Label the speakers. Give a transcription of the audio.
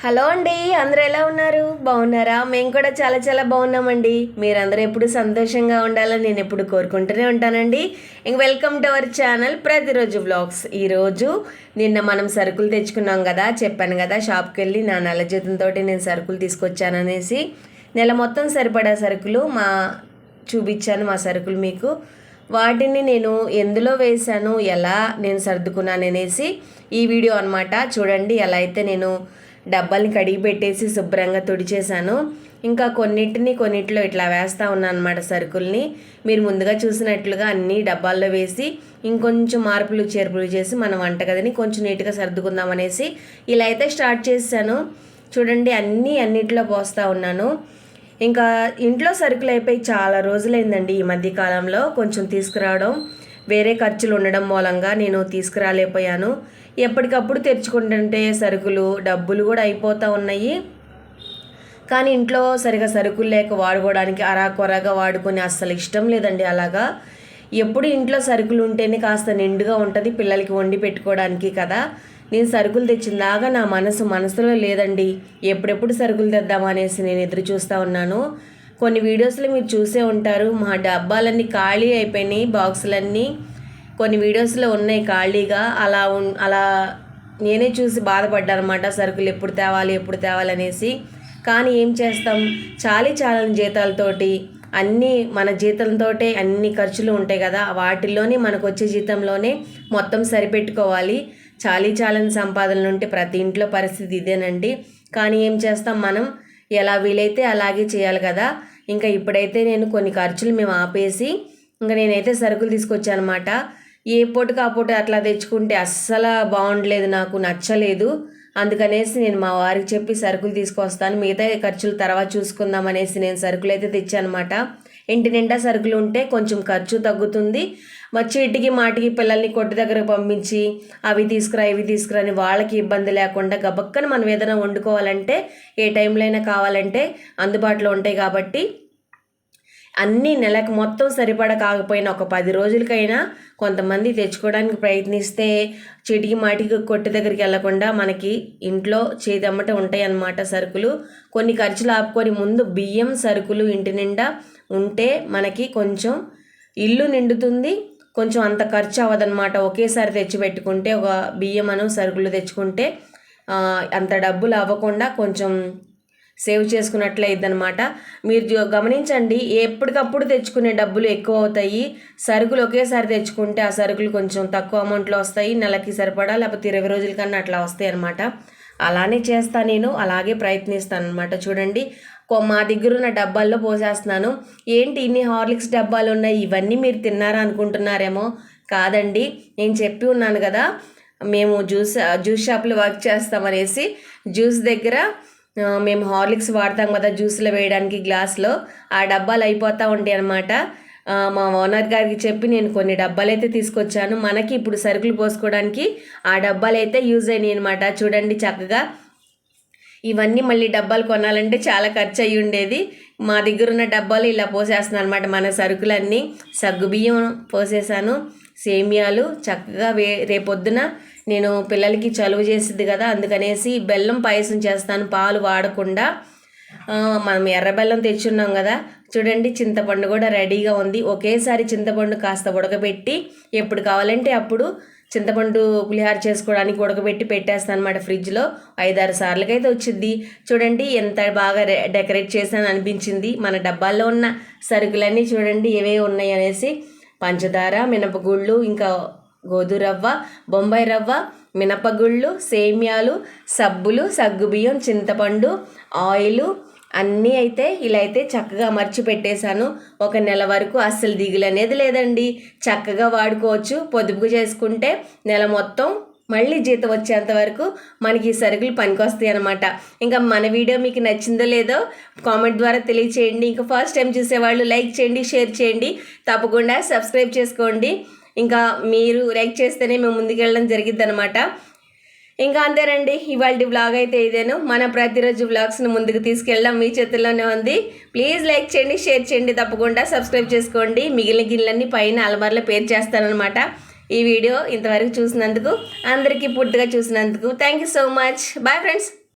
Speaker 1: Hello అండి అందరూ ఎలా ఉన్నారు? బాగున్నారా? మేము కూడా చాలా చాలా బాగున్నామండి. మీరందరూ ఎప్పుడు సంతోషంగా ఉండాలని నేను ఎప్పుడు కోరుకుంటూనే ఉంటానండి. ఇంక వెల్కమ్ టు అవర్ ఛానల్ ప్రతిరోజు వ్లాగ్స్. ఈరోజు నిన్న మనం సరుకులు తెచ్చుకున్నాం కదా చెప్పాను కదా షాప్కి వెళ్ళి నా నెల జీతంతో నేను సరుకులు తీసుకొచ్చాననేసి నెల మొత్తం సరిపడా సరుకులు మా చూపించాను మా సరుకులు మీకు. వాటిని నేను ఎందులో వేశాను ఎలా నేను సర్దుకున్నాను అనేసి ఈ వీడియో అనమాట చూడండి ఎలా అయితే నేను డబ్బాల్ని కడిగి పెట్టేసి శుభ్రంగా తుడిచేశాను. ఇంకా కొన్నిటిని కొన్నిట్లో ఇట్లా వేస్తూ ఉన్నాను అనమాట సరుకుల్ని. మీరు ముందుగా చూసినట్లుగా అన్ని డబ్బాల్లో వేసి ఇంకొంచెం మార్పులు చేర్పులు చేసి మన వంటగదిని కొంచెం నీట్గా సర్దుకుందాం అనేసి ఇలా అయితే స్టార్ట్ చేశాను. చూడండి అన్నీ అన్నిట్లో పోస్తూ ఉన్నాను. ఇంకా ఇంట్లో సరుకులు అయిపోయి చాలా రోజులైందండి ఈ మధ్య కాలంలో కొంచెం తీసుకురావడం. వేరే ఖర్చులు ఉండడం మూలంగా నేను తీసుకురాలేకపోయాను. ఎప్పటికప్పుడు తెచ్చుకుంటుంటే సరుకులు డబ్బులు కూడా అయిపోతూ ఉన్నాయి. కానీ ఇంట్లో సరిగా సరుకులు లేక వాడుకోవడానికి అరాకొరగా వాడుకొని అస్సలు ఇష్టం లేదండి అలాగా. ఎప్పుడు ఇంట్లో సరుకులు ఉంటేనే కాస్త నిండుగా ఉంటుంది పిల్లలకి వండి పెట్టుకోవడానికి కదా. నేను సరుకులు తెచ్చిందాగా నా మనసు మనసులో లేదండి. ఎప్పుడెప్పుడు సరుకులు తెద్దామా అనేసి నేను ఎదురు చూస్తూ ఉన్నాను. కొన్ని వీడియోస్లో మీరు చూసే ఉంటారు. మా డబ్బాలన్నీ ఖాళీ అయిపోయినాయి బాక్సులన్నీ. కొన్ని వీడియోస్లో ఉన్నాయి ఖాళీగా. అలా ఉన్ అలా నేనే చూసి బాధపడ్డాను అనమాట సరుకులు ఎప్పుడు తేవాలి ఎప్పుడు తేవాలి అనేసి. కానీ ఏం చేస్తాం? చాలీ చాలని జీతాలతోటి అన్నీ మన జీతంతోటే అన్ని ఖర్చులు ఉంటాయి కదా. వాటిల్లోనే మనకు వచ్చే జీతంలోనే మొత్తం సరిపెట్టుకోవాలి. చాలీ చాలని సంపాదనలు ఉంటే ప్రతి ఇంట్లో పరిస్థితి ఇదేనండి. కానీ ఏం చేస్తాం? మనం ఎలా వీలైతే అలాగే చేయాలి కదా. ఇంకా ఇప్పుడైతే నేను కొన్ని ఖర్చులు మేము ఆపేసి ఇంకా నేనైతే సరుకులు తీసుకొచ్చాను అనమాట ఏ పూటకు ఆ పూట అట్లా తెచ్చుకుంటే అస్సలు బాగుండలేదు నాకు నచ్చలేదు. అందుకనేసి నేను మా వారికి చెప్పి సరుకులు తీసుకొస్తాను మిగతా ఖర్చులు తర్వాత చూసుకుందాం అనేసి నేను సరుకులు అయితే తెచ్చానమాట. ఇంటి నిండా సరుకులు ఉంటే కొంచెం ఖర్చు తగ్గుతుంది. వచ్చి ఇంటికి మాటికి పిల్లల్ని కొట్టు దగ్గరకు పంపించి అవి తీసుకురా ఇవి తీసుకురా అని వాళ్ళకి ఇబ్బంది లేకుండా గబక్కని మనం ఏదైనా వండుకోవాలంటే ఏ టైంలో అయినా కావాలంటే అందుబాటులో ఉంటాయి కాబట్టి అన్ని నెలకు మొత్తం సరిపడా కాకపోయినా ఒక పది రోజులకైనా కొంతమంది తెచ్చుకోవడానికి ప్రయత్నిస్తే చిటికి మాటికి కొట్టు దగ్గరికి వెళ్ళకుండా మనకి ఇంట్లో చేదమ్మట ఉంటాయి అన్నమాట సరుకులు. కొన్ని ఖర్చులు ఆపుకొని ముందు బియ్యం సరుకులు ఇంటి నిండా ఉంటే మనకి కొంచెం ఇల్లు నిండుతుంది కొంచెం అంత ఖర్చు అవ్వదన్నమాట. ఒకేసారి తెచ్చి పెట్టుకుంటే ఒక బియ్యం అను సరుకులు తెచ్చుకుంటే అంత డబ్బులు అవ్వకుండా కొంచెం సేవ్ చేసుకున్నట్లయిద్ది అనమాట మీరు గమనించండి ఎప్పటికప్పుడు తెచ్చుకునే డబ్బులు ఎక్కువ అవుతాయి సరుకులు ఒకేసారి తెచ్చుకుంటే ఆ సరుకులు కొంచెం తక్కువ అమౌంట్లో వస్తాయి. నెలకి సరిపడా లేకపోతే ఇరవై రోజుల కన్నా అట్లా వస్తాయి అనమాట అలానే చేస్తా నేను అలాగే ప్రయత్నిస్తాను అనమాట చూడండి మా దగ్గర ఉన్న డబ్బాల్లో పోసేస్తున్నాను. ఏంటి ఇన్ని హార్లిక్స్ డబ్బాలు ఉన్నాయి? ఇవన్నీ మీరు తిన్నారా అనుకుంటున్నారేమో? కాదండి నేను చెప్పి ఉన్నాను కదా మేము జ్యూస్ జ్యూస్ షాప్లో వర్క్ చేస్తామనేసి జ్యూస్ దగ్గర మేము హార్లిక్స్ వాడతాం కదా జ్యూస్లో వేయడానికి గ్లాస్లో ఆ డబ్బాలు అయిపోతూ ఉంటాయి అనమాట మా ఓనర్ గారికి చెప్పి నేను కొన్ని డబ్బాలు అయితే తీసుకొచ్చాను. మనకి ఇప్పుడు సరుకులు పోసుకోవడానికి ఆ డబ్బాలు అయితే యూజ్ అయినాయి అనమాట చూడండి చక్కగా ఇవన్నీ మళ్ళీ డబ్బాలు కొనాలంటే చాలా ఖర్చు అయ్యి ఉండేది మా దగ్గర ఉన్న డబ్బాలు ఇలా పోసేస్తున్నాను అనమాట మన సరుకులన్నీ. సగ్గుబియ్యం పోసేసాను. సేమియాలు చక్కగా వే రేపొద్దున నేను పిల్లలకి చలువ చేసిద్ది కదా అందుకనేసి బెల్లం పాయసం చేస్తాను పాలు వాడకుండా. మనం ఎర్ర బెల్లం తెచ్చున్నాం కదా చూడండి చింతపండు కూడా రెడీగా ఉంది. ఒకేసారి చింతపండు కాస్త ఉడకబెట్టి ఎప్పుడు కావాలంటే అప్పుడు చింతపండు పులిహార చేసుకోవడానికి ఉడకబెట్టి పెట్టేస్తాను అనమాట ఫ్రిడ్జ్లో. ఐదారు సార్లకైతే వచ్చింది. చూడండి ఎంత బాగా డెకరేట్ చేశాను అనిపించింది. మన డబ్బాల్లో ఉన్న సరుకులన్నీ చూడండి ఏవే ఉన్నాయి అనేసి. పంచదార మినపగుళ్ళు ఇంకా గోధురవ్వ బొంబాయి రవ్వ మినపగుళ్ళు సేమ్యాలు సబ్బులు సగ్గుబియ్యం చింతపండు ఆయిలు అన్నీ అయితే ఇలా అయితే చక్కగా మర్చి పెట్టేశాను ఒక నెల వరకు అస్సలు దిగులు అనేది లేదండి. చక్కగా వాడుకోవచ్చు. పొదుపు చేసుకుంటే నెల మొత్తం మళ్ళీ జీతం వచ్చేంత వరకు మనకి ఈ సరుకులు పనికొస్తాయి అనమాట ఇంకా మన వీడియో మీకు నచ్చిందో లేదో కామెంట్ ద్వారా తెలియచేయండి. ఇంకా ఫస్ట్ టైం చూసేవాళ్ళు లైక్ చేయండి షేర్ చేయండి. తప్పకుండా సబ్స్క్రైబ్ చేసుకోండి. ఇంకా మీరు లైక్ చేస్తేనే మేము ముందుకెళ్ళడం జరిగిద్ది అనమాట ఇంకా అంతేనండి ఇవాళ వ్లాగ్ అయితే ఇదేను. మన ప్రతిరోజు వ్లాగ్స్ని ముందుకు తీసుకెళ్ళడం మీ చేతుల్లోనే ఉంది. ప్లీజ్ లైక్ చేయండి షేర్ చేయండి తప్పకుండా సబ్స్క్రైబ్ చేసుకోండి. మిగిలిన గిన్నెలన్నీ పైన అలమార్లో పేరు చేస్తానమాట ఈ వీడియో ఇంతవరకు చూసినందుకు అందరికీ పూర్తిగా చూసినందుకు thank you so much. Bye friends.